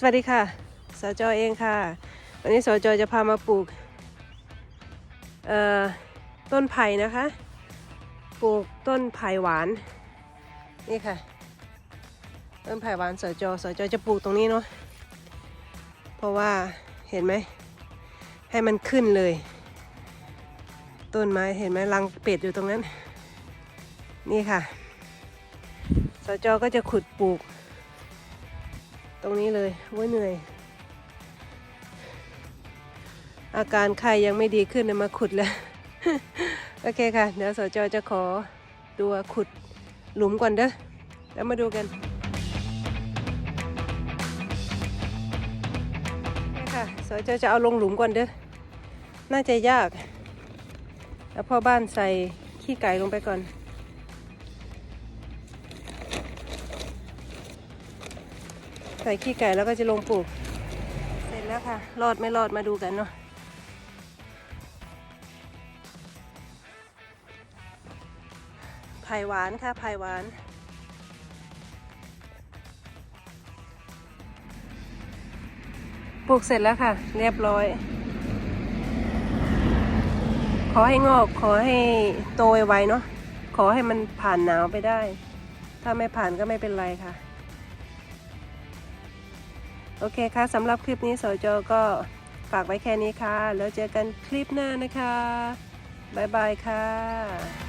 สวัสดีค่ะสจอเองค่ะ วันนี้สจอจะพามาปลูกต้นไผ่นะคะ ปลูกต้นไผ่หวาน นี่ค่ะ ต้นไผ่หวานสจอสจอจะปลูกตรงนี้เนาะ เพราะว่าเห็นไหม ให้มันขึ้นเลย ต้นไม้เห็นไหมรังเป็ดอยู่ตรงนั้น นี่ค่ะ สจอก็จะขุดปลูก ตรงนี้เลยโว้ยเหนื่อย อาการไข้ยังไม่ดีขึ้นเลยมาขุดแล้ว โอเคค่ะ เดี๋ยวสจจะขอดูว่าขุดหลุมก่อนเด้อแล้วมาดูกันนี่ค่ะสจจะเอาลงหลุมก่อนเด้อน่าจะยาก แล้วพ่อบ้านใส่ขี้ไก่ลงไปก่อน ใส่ขี้ไก่แล้วก็จะลงปลูก เสร็จแล้วค่ะ รอดไม่รอดมาดูกันเนาะไผ่หวานค่ะไผ่หวานปลูกเสร็จแล้วค่ะ เรียบร้อย ขอให้งอกขอให้โตไวๆเนาะขอให้มันผ่านหนาวไปได้ ถ้าไม่ผ่านก็ไม่เป็นไรค่ะ โอเคค่ะสำหรับคลิปนี้สจก็ฝากไว้แค่นี้ค่ะ แล้วเจอกันคลิปหน้านะคะ บ๊ายบายค่ะ